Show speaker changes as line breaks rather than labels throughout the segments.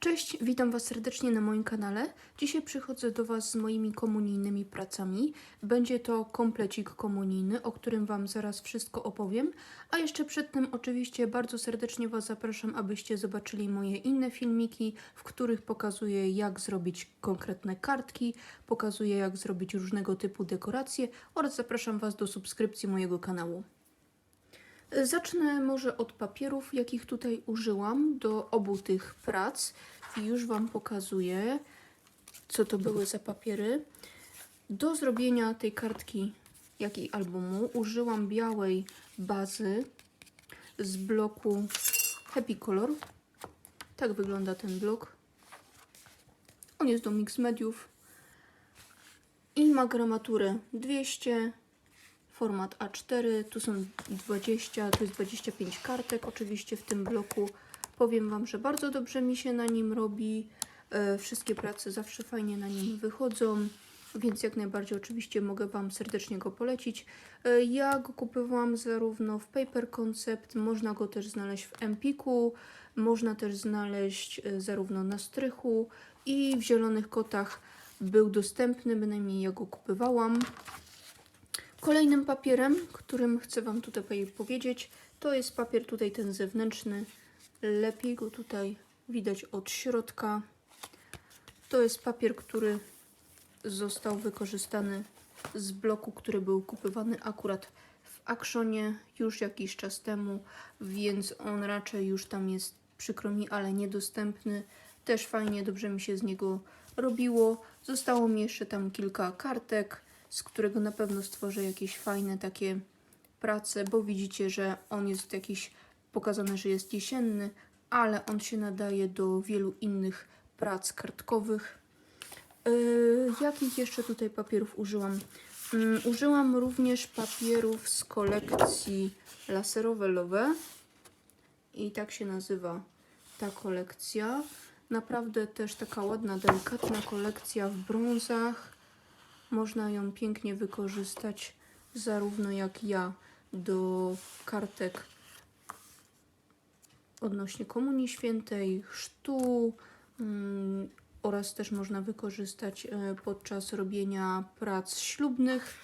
Cześć, witam Was serdecznie na moim kanale. Dzisiaj przychodzę do Was z moimi komunijnymi pracami. Będzie to komplecik komunijny, o którym Wam zaraz wszystko opowiem. A jeszcze przedtem oczywiście bardzo serdecznie Was zapraszam, abyście zobaczyli moje inne filmiki, w których pokazuję jak zrobić konkretne kartki, pokazuję jak zrobić różnego typu dekoracje oraz zapraszam Was do subskrypcji mojego kanału. Zacznę może od papierów, jakich tutaj użyłam do obu tych prac i już Wam pokazuję, co to były za papiery. Do zrobienia tej kartki, jak i albumu, użyłam białej bazy z bloku Happy Color. Tak wygląda ten blok. On jest do mix mediów i ma gramaturę 200 format A4, tu są 20, tu jest 25 kartek oczywiście w tym bloku. Powiem Wam, że bardzo dobrze mi się na nim robi, e, wszystkie prace zawsze fajnie na nim wychodzą, więc jak najbardziej oczywiście mogę Wam serdecznie go polecić. E, ja go kupowałam zarówno w Paper Concept, można go też znaleźć w Empiku, można też znaleźć e, zarówno na strychu i w Zielonych Kotach był dostępny, bynajmniej ja go kupowałam. Kolejnym papierem, którym chcę Wam tutaj powiedzieć, to jest papier tutaj ten zewnętrzny. Lepiej go tutaj widać od środka. To jest papier, który został wykorzystany z bloku, który był kupowany akurat w Actionie już jakiś czas temu, więc on raczej już tam jest, przykro mi, ale niedostępny. Też fajnie, dobrze mi się z niego robiło. Zostało mi jeszcze tam kilka kartek z którego na pewno stworzę jakieś fajne takie prace, bo widzicie, że on jest jakiś pokazane, że jest jesienny, ale on się nadaje do wielu innych prac kartkowych. Yy, jakich jeszcze tutaj papierów użyłam? Yy, użyłam również papierów z kolekcji laserowe Love i tak się nazywa ta kolekcja. Naprawdę też taka ładna, delikatna kolekcja w brązach można ją pięknie wykorzystać, zarówno jak ja, do kartek odnośnie Komunii Świętej, chrztu mm, oraz też można wykorzystać e, podczas robienia prac ślubnych.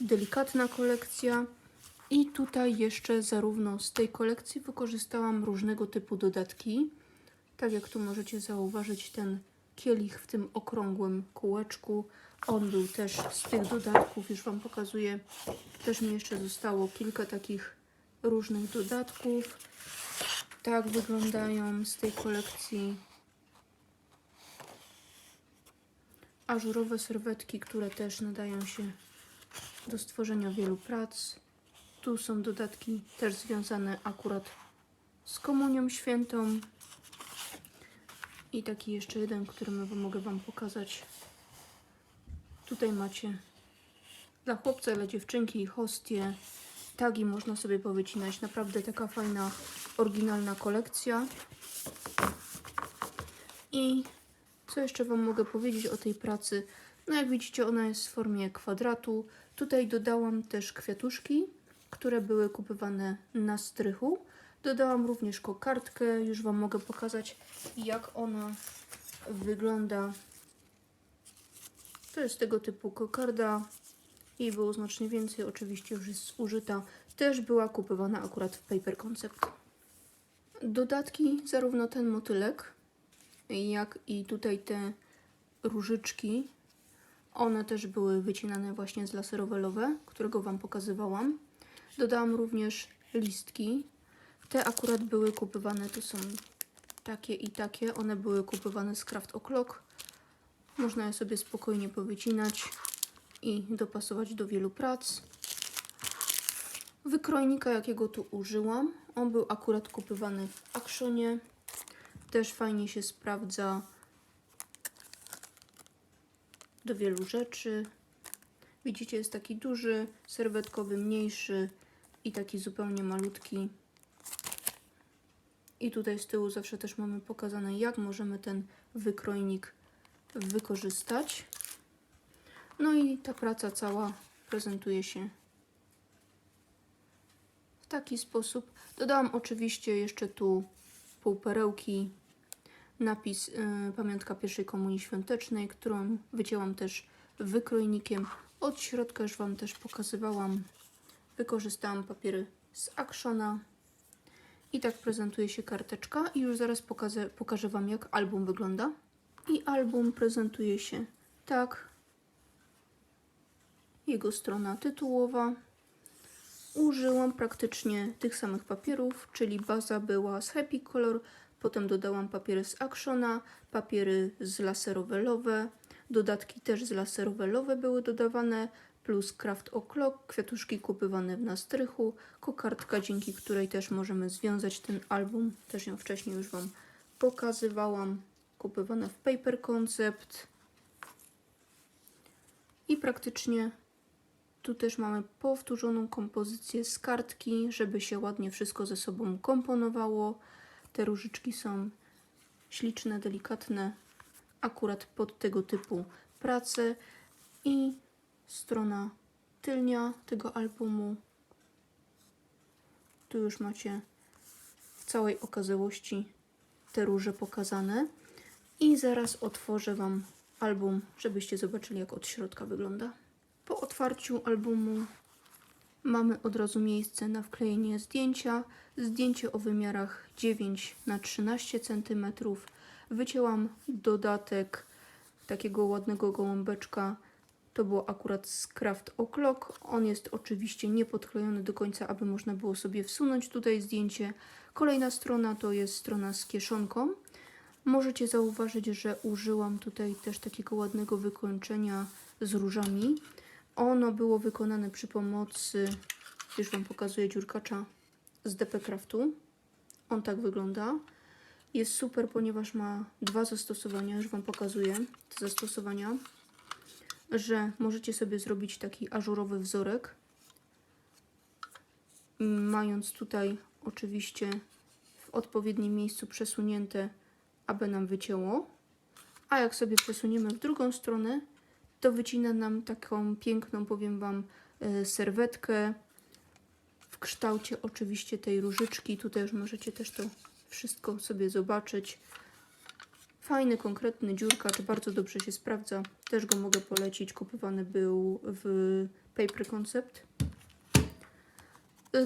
Delikatna kolekcja. I tutaj jeszcze zarówno z tej kolekcji wykorzystałam różnego typu dodatki. Tak jak tu możecie zauważyć, ten kielich w tym okrągłym kółeczku on był też z tych dodatków, już Wam pokazuję. Też mi jeszcze zostało kilka takich różnych dodatków. Tak wyglądają z tej kolekcji ażurowe serwetki, które też nadają się do stworzenia wielu prac. Tu są dodatki też związane akurat z Komunią Świętą. I taki jeszcze jeden, który mogę Wam pokazać. Tutaj macie dla chłopca, dla dziewczynki hostie. Tagi można sobie powycinać. Naprawdę taka fajna, oryginalna kolekcja. I co jeszcze Wam mogę powiedzieć o tej pracy? No jak widzicie, ona jest w formie kwadratu. Tutaj dodałam też kwiatuszki, które były kupowane na strychu. Dodałam również kokardkę. Już Wam mogę pokazać, jak ona wygląda to jest tego typu kokarda. Jej było znacznie więcej, oczywiście już jest zużyta. Też była kupowana akurat w Paper Concept. Dodatki, zarówno ten motylek, jak i tutaj te różyczki, one też były wycinane właśnie z laserowelowe, którego Wam pokazywałam. Dodałam również listki. Te akurat były kupowane, to są takie i takie. One były kupowane z Craft O'Clock. Można je sobie spokojnie powycinać i dopasować do wielu prac. Wykrojnika, jakiego tu użyłam, on był akurat kupywany w Actionie. Też fajnie się sprawdza do wielu rzeczy. Widzicie, jest taki duży, serwetkowy, mniejszy i taki zupełnie malutki. I tutaj z tyłu zawsze też mamy pokazane, jak możemy ten wykrojnik wykorzystać. No i ta praca cała prezentuje się w taki sposób. Dodałam oczywiście jeszcze tu półperełki, napis y, Pamiątka pierwszej komunii świątecznej, którą wycięłam też wykrojnikiem. Od środka już Wam też pokazywałam. Wykorzystałam papiery z Actiona. I tak prezentuje się karteczka i już zaraz pokażę, pokażę Wam jak album wygląda. I album prezentuje się tak. Jego strona tytułowa. Użyłam praktycznie tych samych papierów, czyli baza była z Happy Color, potem dodałam papiery z Actiona, papiery z laserowelowe, dodatki też z laserowelowe były dodawane, plus Craft O'Clock, kwiatuszki kupywane na strychu, kokardka, dzięki której też możemy związać ten album, też ją wcześniej już Wam pokazywałam, kupywane w Paper Concept i praktycznie tu też mamy powtórzoną kompozycję z kartki, żeby się ładnie wszystko ze sobą komponowało. Te różyczki są śliczne, delikatne, akurat pod tego typu pracę. I strona tylnia tego albumu. Tu już macie w całej okazałości te róże pokazane. I zaraz otworzę Wam album, żebyście zobaczyli, jak od środka wygląda. Po otwarciu albumu mamy od razu miejsce na wklejenie zdjęcia. Zdjęcie o wymiarach 9 na 13 cm. Wycięłam dodatek takiego ładnego gołąbeczka. To było akurat z Craft O'Clock. On jest oczywiście niepodklejony do końca, aby można było sobie wsunąć tutaj zdjęcie. Kolejna strona to jest strona z kieszonką. Możecie zauważyć, że użyłam tutaj też takiego ładnego wykończenia z różami. Ono było wykonane przy pomocy, już Wam pokazuję, dziurkacza z DP Craftu. On tak wygląda. Jest super, ponieważ ma dwa zastosowania, już Wam pokazuję te zastosowania, że możecie sobie zrobić taki ażurowy wzorek, mając tutaj oczywiście w odpowiednim miejscu przesunięte, aby nam wycięło. A jak sobie przesuniemy w drugą stronę, to wycina nam taką piękną, powiem Wam, e, serwetkę w kształcie oczywiście tej różyczki. Tutaj już możecie też to wszystko sobie zobaczyć. Fajny, konkretny dziurkacz, bardzo dobrze się sprawdza. Też go mogę polecić. Kupowany był w Paper Concept.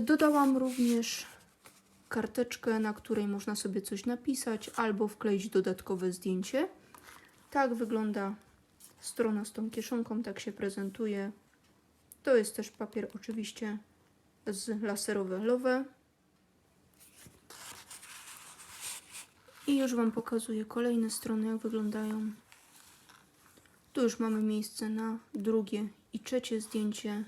Dodałam również karteczkę, na której można sobie coś napisać albo wkleić dodatkowe zdjęcie. Tak wygląda strona z tą kieszonką, tak się prezentuje. To jest też papier oczywiście z laserowe I już Wam pokazuję kolejne strony, jak wyglądają. Tu już mamy miejsce na drugie i trzecie zdjęcie.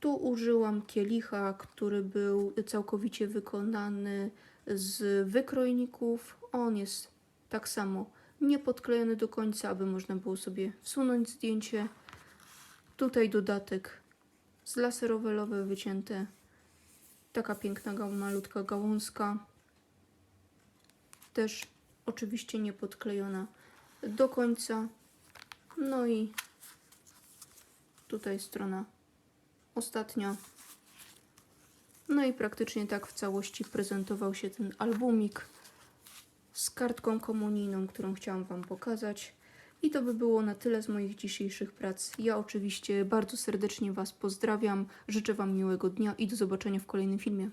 Tu użyłam kielicha, który był całkowicie wykonany z wykrojników. On jest tak samo niepodklejony do końca, aby można było sobie wsunąć zdjęcie. Tutaj dodatek z laserowelowe wycięte. Taka piękna, malutka gałązka. Też oczywiście niepodklejona do końca. No i tutaj strona ostatnia. No i praktycznie tak w całości prezentował się ten albumik z kartką komunijną, którą chciałam Wam pokazać. I to by było na tyle z moich dzisiejszych prac. Ja oczywiście bardzo serdecznie Was pozdrawiam, życzę Wam miłego dnia i do zobaczenia w kolejnym filmie.